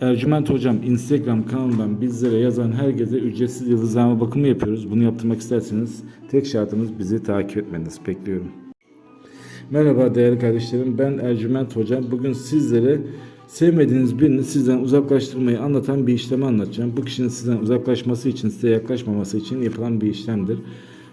Ercüment Hocam Instagram kanalından bizlere yazan herkese ücretsiz yıldızlama bakımı yapıyoruz. Bunu yaptırmak isterseniz tek şartımız bizi takip etmeniz. Bekliyorum. Merhaba değerli kardeşlerim. Ben Ercüment Hocam. Bugün sizlere sevmediğiniz birini sizden uzaklaştırmayı anlatan bir işlemi anlatacağım. Bu kişinin sizden uzaklaşması için, size yaklaşmaması için yapılan bir işlemdir.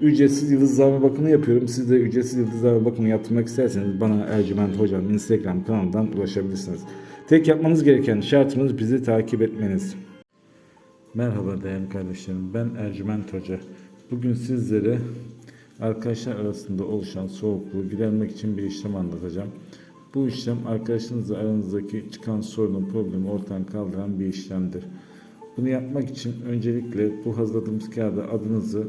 ücretsiz yıldızlama bakımı yapıyorum. Siz de ücretsiz yıldızlama bakımı yaptırmak isterseniz bana Ercüment Hocam Instagram kanalından ulaşabilirsiniz. Tek yapmanız gereken şartımız bizi takip etmeniz. Merhaba değerli kardeşlerim. Ben Ercüment Hoca. Bugün sizlere arkadaşlar arasında oluşan soğukluğu gidermek için bir işlem anlatacağım. Bu işlem arkadaşınızla aranızdaki çıkan sorunu, problemi ortadan kaldıran bir işlemdir. Bunu yapmak için öncelikle bu hazırladığımız kağıda adınızı,